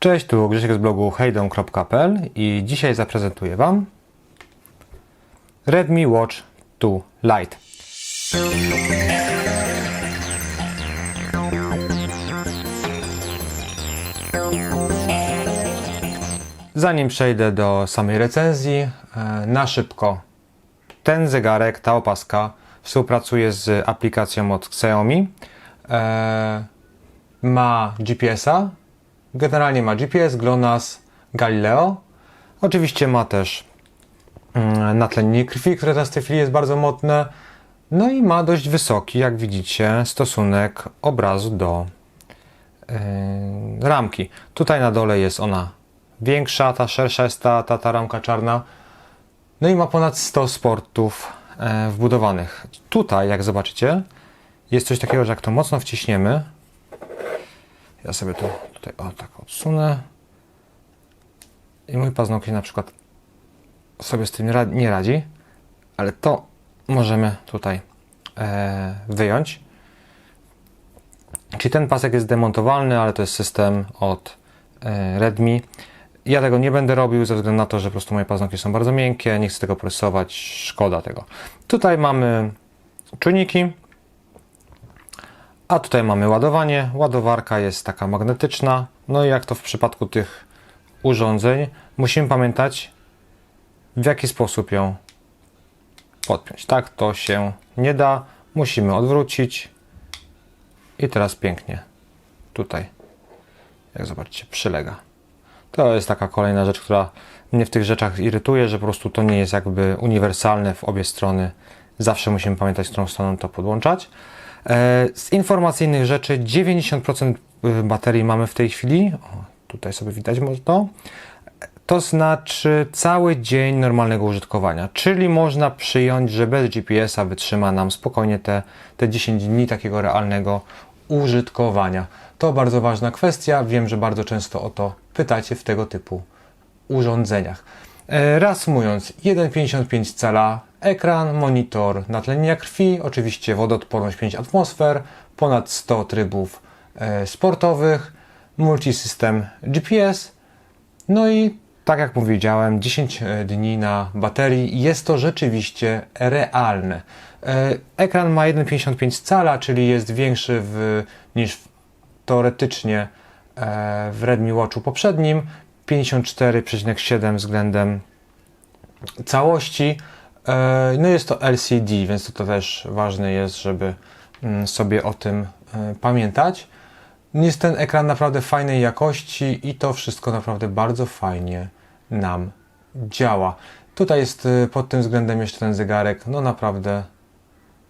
Cześć, tu Grzesiek z blogu hejdom.pl i dzisiaj zaprezentuję Wam Redmi Watch 2 Lite. Zanim przejdę do samej recenzji, e, na szybko. Ten zegarek, ta opaska współpracuje z aplikacją od Xiaomi. E, ma GPS-a, generalnie ma GPS, GLONASS, Galileo. Oczywiście ma też mm, natlenienie krwi, które teraz w tej chwili jest bardzo modne. No i ma dość wysoki, jak widzicie, stosunek obrazu do yy, ramki. Tutaj na dole jest ona większa, ta szersza jest ta, ta, ta ramka czarna. No i ma ponad 100 sportów e, wbudowanych. Tutaj, jak zobaczycie, jest coś takiego, że jak to mocno wciśniemy, ja sobie to tutaj o tak odsunę i mój paznokieć na przykład sobie z tym nie ra- nie radzi, ale to możemy tutaj e, wyjąć. Czyli ten pasek jest demontowalny, ale to jest system od e, Redmi. Ja tego nie będę robił ze względu na to, że po prostu moje paznokcie są bardzo miękkie, nie chcę tego presować, szkoda tego. Tutaj mamy czujniki, a tutaj mamy ładowanie. Ładowarka jest taka magnetyczna. No i jak to w przypadku tych urządzeń, musimy pamiętać, w jaki sposób ją podpiąć. Tak to się nie da. Musimy odwrócić. I teraz pięknie tutaj, jak zobaczycie, przylega. To jest taka kolejna rzecz, która mnie w tych rzeczach irytuje, że po prostu to nie jest jakby uniwersalne w obie strony. Zawsze musimy pamiętać, którą stroną to podłączać. E, Z informacyjnych rzeczy 90% baterii mamy w tej chwili. O, tutaj sobie widać może to. To znaczy cały dzień normalnego użytkowania, czyli można przyjąć, że bez GPS-a wytrzyma nam spokojnie te, te 10 dni takiego realnego użytkowania. To bardzo ważna kwestia. Wiem, że bardzo często o to pytacie w tego typu urządzeniach. E, Reasumując, 1,55 cala, ekran, monitor natlenienia krwi, oczywiście wodoodporność 5 atmosfer, ponad 100 trybów e, sportowych, multisystem GPS, no i tak jak powiedziałem, 10 dni na baterii. Jest to rzeczywiście realne. E, Ekran ma 1,55 cala, czyli jest większy w, niż teoretycznie e, w Redmi Watchu poprzednim. 54,7 względem całości. E, No jest to LCD, więc to, też ważne jest, żeby mm, sobie o tym e, pamiętać. Jest ten ekran naprawdę fajnej jakości i to wszystko naprawdę bardzo fajnie nam działa. Tutaj jest y, pod tym względem jeszcze ten zegarek, no naprawdę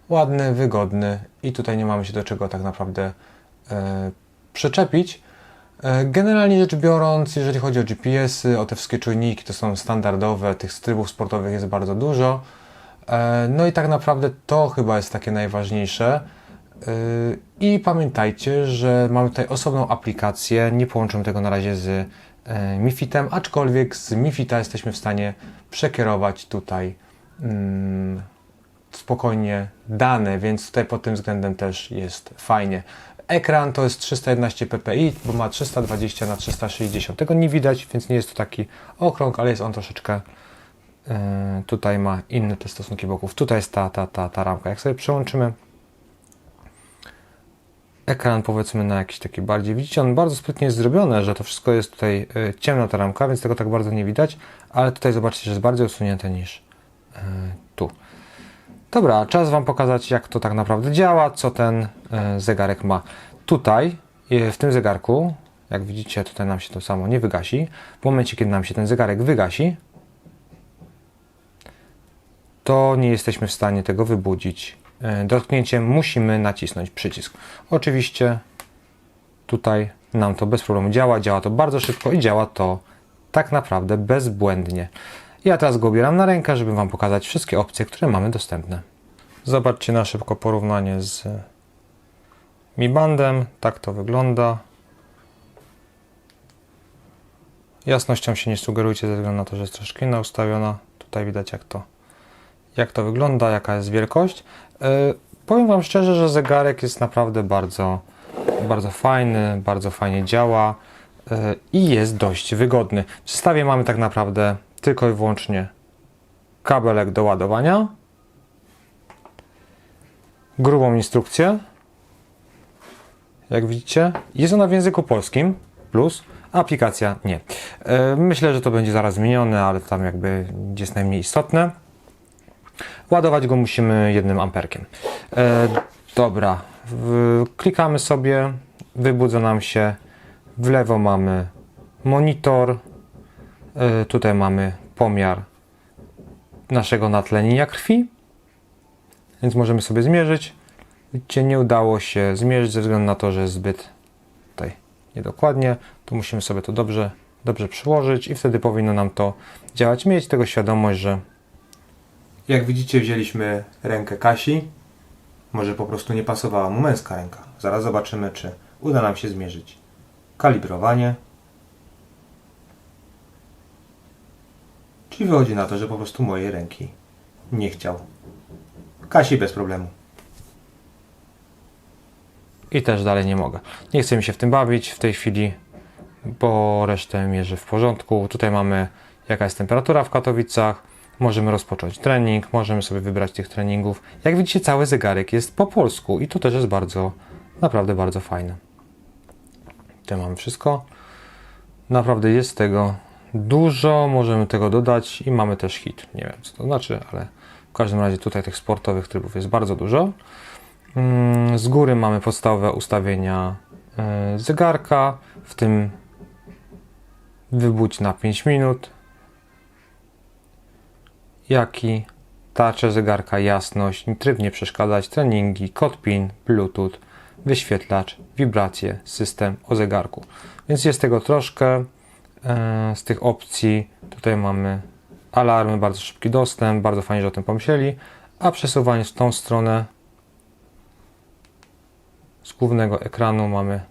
ładny, wygodny i tutaj nie mamy się do czego tak naprawdę e, przyczepić. E, Generalnie rzecz biorąc, jeżeli chodzi o GPS-y, o te wszystkie czujniki, to są standardowe, tych trybów sportowych jest bardzo dużo. E, No i tak naprawdę to chyba jest takie najważniejsze. Yy, I pamiętajcie, że mamy tutaj osobną aplikację. Nie połączymy tego na razie z e, MiFitem, aczkolwiek z MiFita jesteśmy w stanie przekierować tutaj mm, spokojnie dane, więc tutaj pod tym względem też jest fajnie. Ekran to jest 311 ppi, bo ma 320 na 360. Tego nie widać, więc nie jest to taki okrąg, ale jest on troszeczkę e, tutaj ma inne te stosunki boków. Tutaj jest ta, ta, ta, ta ramka. Jak sobie przełączymy ekran powiedzmy na jakiś taki bardziej, widzicie, on bardzo sprytnie jest zrobione, że to wszystko jest tutaj y, ciemna ta ramka, więc tego tak bardzo nie widać, ale tutaj zobaczcie, że jest bardziej usunięte niż tu. Dobra, czas Wam pokazać, jak to tak naprawdę działa, co ten y, zegarek ma. Tutaj, y, w tym zegarku, jak widzicie, tutaj nam się to samo nie wygasi. W momencie, kiedy nam się ten zegarek wygasi, to nie jesteśmy w stanie tego wybudzić. E, Dotknięciem musimy nacisnąć przycisk. Oczywiście tutaj nam to bez problemu działa, działa to bardzo szybko i działa to tak naprawdę bezbłędnie. Ja teraz go ubieram na rękę, żeby Wam pokazać wszystkie opcje, które mamy dostępne. Zobaczcie na szybko porównanie z Mi Bandem. Tak to wygląda. Jasnością się nie sugerujcie ze względu na to, że jest troszkę inna ustawiona. Tutaj widać jak to jak to wygląda, jaka jest wielkość. Yy, powiem Wam szczerze, że zegarek jest naprawdę bardzo, bardzo fajny, bardzo fajnie działa. e, i jest dość wygodny. W zestawie mamy tak naprawdę tylko i wyłącznie kabelek do ładowania, grubą instrukcję, jak widzicie. Jest ona w języku polskim, plus aplikacja nie. E, Myślę, że to będzie zaraz zmienione, ale tam jakby jest najmniej istotne. Ładować go musimy jednym amperkiem. E, dobra, klikamy sobie, wybudza nam się. W lewo mamy monitor. E, tutaj mamy pomiar naszego natlenienia krwi. Więc możemy sobie zmierzyć. Widzicie, nie udało się zmierzyć ze względu na to, że jest zbyt tutaj niedokładnie. Tu musimy sobie to dobrze, dobrze przyłożyć i wtedy powinno nam to działać. Mieć tego świadomość, że jak widzicie, wzięliśmy rękę Kasi. Może po prostu nie pasowała mu męska ręka. Zaraz zobaczymy, czy uda nam się zmierzyć. Kalibrowanie. Czyli wychodzi na to, że po prostu mojej ręki nie chciał. Kasi bez problemu. I też dalej nie mogę. Nie chcę mi się w tym bawić w tej chwili, bo resztę mierzy w porządku. Tutaj mamy jaka jest temperatura w Katowicach. Możemy rozpocząć trening, możemy sobie wybrać tych treningów. Jak widzicie, cały zegarek jest po polsku i to też jest bardzo, naprawdę bardzo fajne. Tutaj mamy wszystko. Naprawdę jest tego dużo, możemy tego dodać i mamy też hit. Nie wiem co to znaczy, ale w każdym razie tutaj tych sportowych trybów jest bardzo dużo. Mm, Z góry mamy podstawowe ustawienia e, zegarka, w tym wybudź na 5 minut, jak i tarcze zegarka, jasność, tryb nie przeszkadzać, treningi, kod PIN, Bluetooth, wyświetlacz, wibracje, system o zegarku. Więc jest tego troszkę z tych opcji. Tutaj mamy alarmy, bardzo szybki dostęp, bardzo fajnie, że o tym pomyśleli, a przesuwanie w tą stronę z głównego ekranu mamy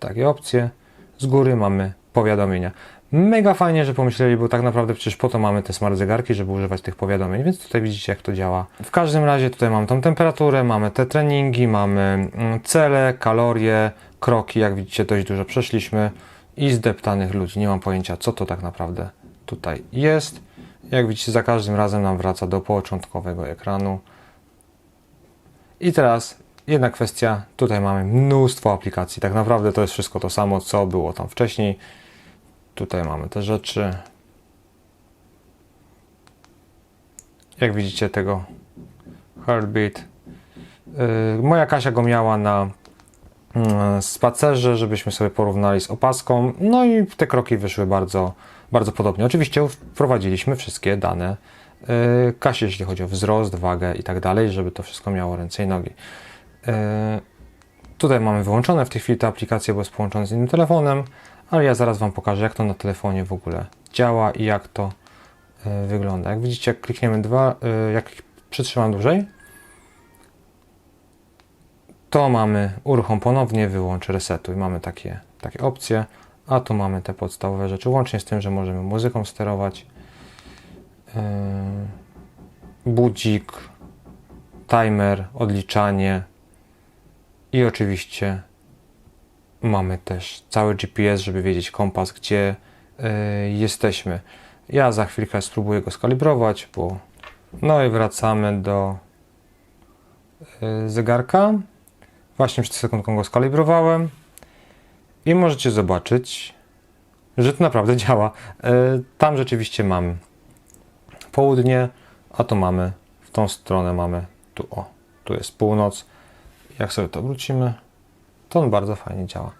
takie opcje, z góry mamy powiadomienia. Mega fajnie, że pomyśleli, bo tak naprawdę przecież po to mamy te smart zegarki, żeby używać tych powiadomień, więc tutaj widzicie jak to działa. W każdym razie tutaj mamy tą temperaturę, mamy te treningi, mamy mm, cele, kalorie, kroki, jak widzicie dość dużo przeszliśmy i zdeptanych ludzi. Nie mam pojęcia co to tak naprawdę tutaj jest. Jak widzicie za każdym razem nam wraca do początkowego ekranu. I teraz jedna kwestia, tutaj mamy mnóstwo aplikacji. Tak naprawdę to jest wszystko to samo, co było tam wcześniej. Tutaj mamy te rzeczy. Jak widzicie tego Heartbeat. Yy, moja Kasia go miała na spacerze, żebyśmy sobie porównali z opaską. No i te kroki wyszły bardzo, bardzo podobnie. Oczywiście wprowadziliśmy wszystkie dane yy, Kasi, jeśli chodzi o wzrost, wagę i tak dalej, żeby to wszystko miało ręce i nogi. Yy, Tutaj mamy wyłączone w tej chwili te aplikacje, bo jest połączone z innym telefonem, ale ja zaraz Wam pokażę, jak to na telefonie w ogóle działa i jak to y, wygląda. Jak widzicie, jak klikniemy dwa, y, jak przytrzymam dłużej, to mamy uruchom ponownie, wyłącz resetuj. Mamy takie, takie opcje, a tu mamy te podstawowe rzeczy, łącznie z tym, że możemy muzyką sterować, yy, budzik, timer, odliczanie, i oczywiście mamy też cały GPS, żeby wiedzieć kompas, gdzie y, jesteśmy. Ja za chwilkę spróbuję go skalibrować, bo no i wracamy do y, zegarka. Właśnie przed sekundką go skalibrowałem i możecie zobaczyć, że to naprawdę działa. Y, tam rzeczywiście mamy południe, a tu mamy w tą stronę mamy tu o, tu jest północ jak sobie to wrócimy, to on bardzo fajnie działa.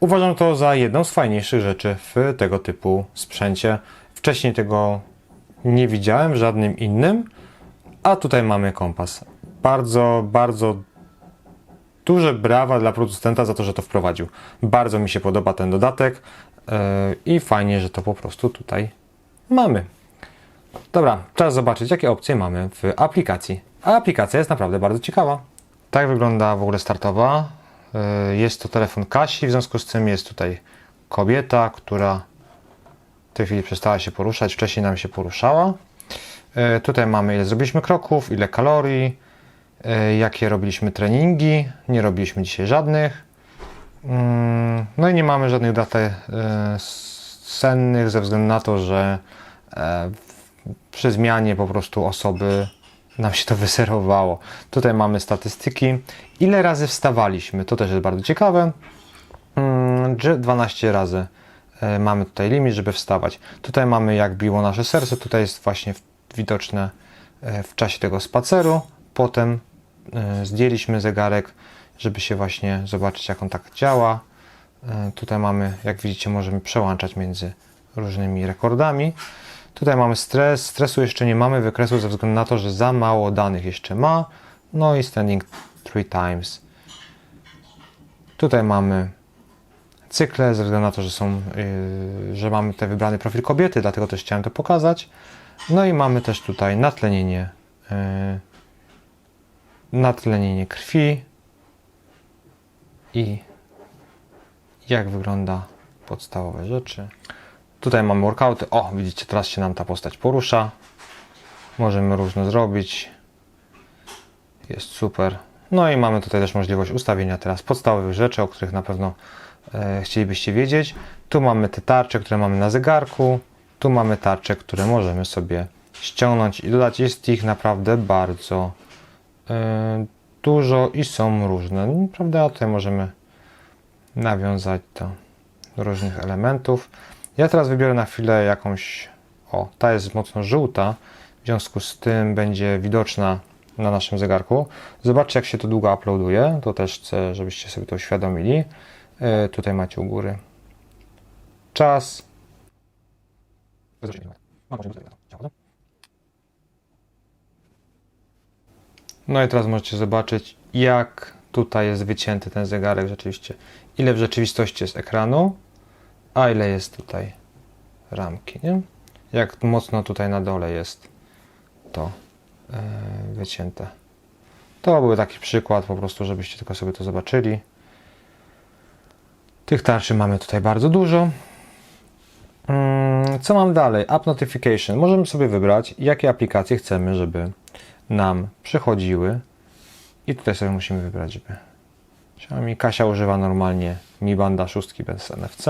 Uważam to za jedną z fajniejszych rzeczy w tego typu sprzęcie. Wcześniej tego nie widziałem w żadnym innym, a tutaj mamy kompas. Bardzo, bardzo duże brawa dla producenta za to, że to wprowadził. Bardzo mi się podoba ten dodatek yy, i fajnie, że to po prostu tutaj mamy. Dobra, czas zobaczyć, jakie opcje mamy w aplikacji. A aplikacja jest naprawdę bardzo ciekawa. Tak wygląda w ogóle startowa. Y, Jest to telefon Kasi, w związku z tym jest tutaj kobieta, która w tej chwili przestała się poruszać, wcześniej nam się poruszała. Y, Tutaj mamy ile zrobiliśmy kroków, ile kalorii, jakie robiliśmy treningi, nie robiliśmy dzisiaj żadnych. Mm, No i nie mamy żadnych dat e, sennych ze względu na to, że e, przy zmianie po prostu osoby nam się to wyserowało. Tutaj mamy statystyki. Ile razy wstawaliśmy? To też jest bardzo ciekawe. Mm, że 12 razy e, mamy tutaj limit, żeby wstawać. Tutaj mamy jak biło nasze serce. Tutaj jest właśnie widoczne e, w czasie tego spaceru. Potem e, zdjęliśmy zegarek, żeby się właśnie zobaczyć, jak on tak działa. E, Tutaj mamy, jak widzicie, możemy przełączać między różnymi rekordami. Tutaj mamy stres. Stresu jeszcze nie mamy wykresu ze względu na to, że za mało danych jeszcze ma. No i standing three times. Tutaj mamy cykle, ze względu na to, że są, yy, że mamy tutaj wybrany profil kobiety, dlatego też chciałem to pokazać. No i mamy też tutaj natlenienie, yy, natlenienie krwi i jak wygląda podstawowe rzeczy. Tutaj mamy workouty. O, widzicie, teraz się nam ta postać porusza. Możemy różne zrobić. Jest super. No i mamy tutaj też możliwość ustawienia teraz podstawowych rzeczy, o których na pewno e, chcielibyście wiedzieć. Tu mamy te tarcze, które mamy na zegarku. Tu mamy tarcze, które możemy sobie ściągnąć i dodać. Jest ich naprawdę bardzo dużo i są różne. Prawda? Tutaj możemy nawiązać do różnych elementów. Ja teraz wybiorę na chwilę jakąś. O, ta jest mocno żółta, w związku z tym będzie widoczna na naszym zegarku. Zobaczcie, jak się to długo uploaduje. To też chcę, żebyście sobie to uświadomili. E, tutaj macie u góry czas. No i teraz możecie zobaczyć, jak tutaj jest wycięty ten zegarek rzeczywiście. Ile w rzeczywistości jest ekranu, a ile jest tutaj ramki, nie? Jak mocno tutaj na dole jest to e, wycięte. To był taki przykład, po prostu, żebyście tylko sobie to zobaczyli. Tych tarczy mamy tutaj bardzo dużo. Mm, Co mam dalej? App Notification. Możemy sobie wybrać, jakie aplikacje chcemy, żeby nam przychodziły. I tutaj sobie musimy wybrać, żeby Xiaomi Kasia używa normalnie Mi Banda 6 bez NFC.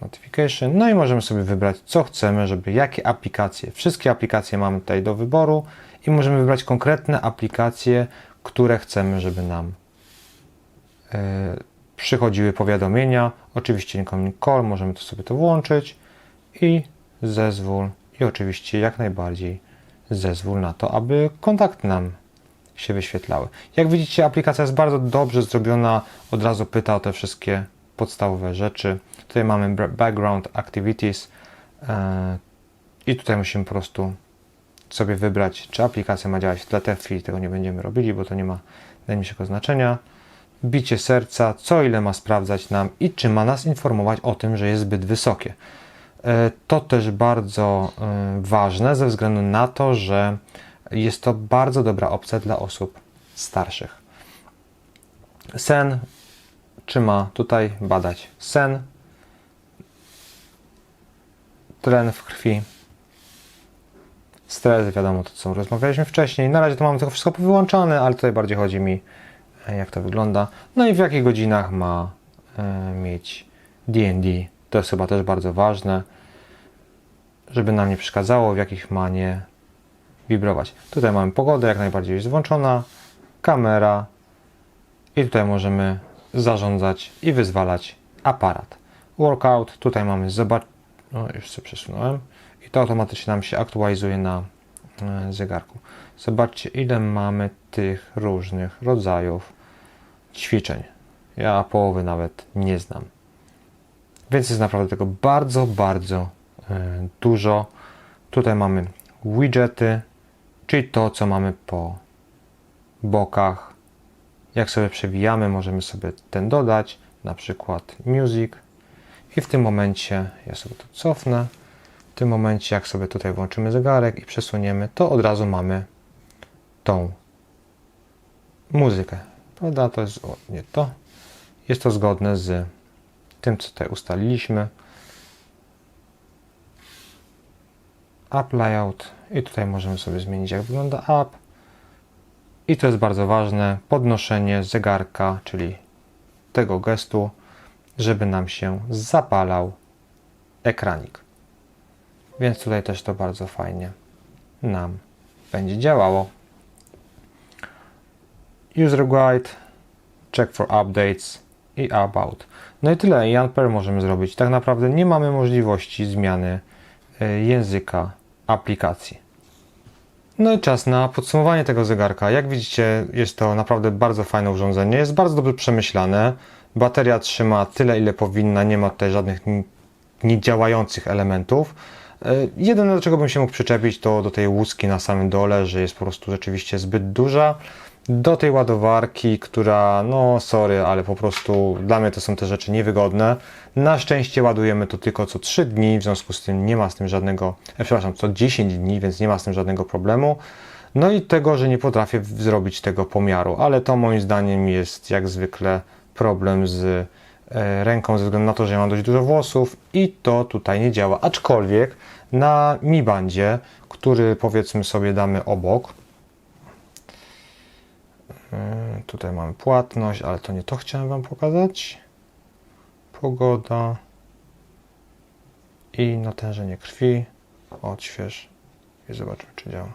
Notification. No i możemy sobie wybrać, co chcemy, żeby jakie aplikacje. Wszystkie aplikacje mamy tutaj do wyboru i możemy wybrać konkretne aplikacje, które chcemy, żeby nam e, przychodziły powiadomienia. Oczywiście incoming call, możemy to sobie to włączyć i zezwól i oczywiście jak najbardziej zezwól na to, aby kontakty nam się wyświetlały. Jak widzicie, aplikacja jest bardzo dobrze zrobiona, od razu pyta o te wszystkie podstawowe rzeczy. Tutaj mamy background activities e, i tutaj musimy po prostu sobie wybrać, czy aplikacja ma działać tle. W chwili tego nie będziemy robili, bo to nie ma najmniejszego znaczenia. Bicie serca, co ile ma sprawdzać nam i czy ma nas informować o tym, że jest zbyt wysokie. E, To też bardzo e, ważne ze względu na to, że jest to bardzo dobra opcja dla osób starszych. Sen, czy ma tutaj badać sen, tlen w krwi, stres, wiadomo to co rozmawialiśmy wcześniej. Na razie to mamy tylko wszystko wyłączone, ale tutaj bardziej chodzi mi e, jak to wygląda. No i w jakich godzinach ma e, mieć D&D. To jest chyba też bardzo ważne, żeby nam nie przeszkadzało, w jakich ma nie wibrować. Tutaj mamy pogodę, jak najbardziej jest włączona, kamera i tutaj możemy zarządzać i wyzwalać aparat. Workout, tutaj mamy zobacz, no już sobie przesunąłem i to automatycznie nam się aktualizuje na e, zegarku. Zobaczcie ile mamy tych różnych rodzajów ćwiczeń. Ja połowy nawet nie znam. Więc jest naprawdę tego bardzo, bardzo e, dużo. Tutaj mamy widgety, czyli to, co mamy po bokach. Jak sobie przewijamy, możemy sobie ten dodać, na przykład music. I w tym momencie, ja sobie to cofnę, w tym momencie, jak sobie tutaj włączymy zegarek i przesuniemy, to od razu mamy tą muzykę. Prawda? To jest o, nie to. Jest to zgodne z tym, co tutaj ustaliliśmy. App layout i tutaj możemy sobie zmienić, jak wygląda app. I to jest bardzo ważne, podnoszenie zegarka, czyli tego gestu, żeby nam się zapalał ekranik. Więc tutaj też to bardzo fajnie nam będzie działało. User Guide, Check for Updates i About. No i tyle, i Unpair możemy zrobić. Tak naprawdę nie mamy możliwości zmiany y, języka aplikacji. No i czas na podsumowanie tego zegarka. Jak widzicie, jest to naprawdę bardzo fajne urządzenie. Jest bardzo dobrze przemyślane. Bateria trzyma tyle, ile powinna. Nie ma tutaj żadnych niedziałających elementów. Y, Jedyne, do czego bym się mógł przyczepić, to do tej łuski na samym dole, że jest po prostu rzeczywiście zbyt duża. Do tej ładowarki, która, no sorry, ale po prostu dla mnie to są te rzeczy niewygodne. Na szczęście ładujemy to tylko co 3 dni, w związku z tym nie ma z tym żadnego, e, przepraszam, co 10 dni, więc nie ma z tym żadnego problemu. No i tego, że nie potrafię zrobić tego pomiaru, ale to moim zdaniem jest jak zwykle problem z e, ręką ze względu na to, że ja mam dość dużo włosów i to tutaj nie działa. Aczkolwiek na Mi Bandzie, który powiedzmy sobie damy obok, tutaj mamy płatność, ale to nie to chciałem Wam pokazać. Pogoda i natężenie krwi. Odśwież i zobaczmy, czy działa.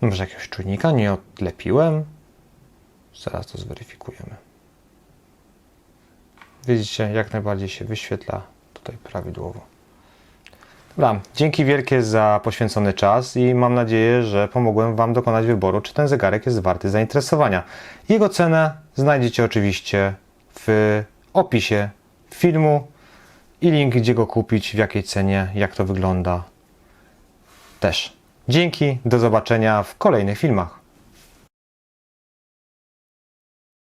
Może jakiegoś czujnika nie odlepiłem? Zaraz to zweryfikujemy. Widzicie, jak najbardziej się wyświetla tutaj prawidłowo. Dobra, dzięki wielkie za poświęcony czas i mam nadzieję, że pomogłem Wam dokonać wyboru, czy ten zegarek jest warty zainteresowania. Jego cenę znajdziecie oczywiście w opisie filmu i link, gdzie go kupić, w jakiej cenie, jak to wygląda też. Dzięki, do zobaczenia w kolejnych filmach.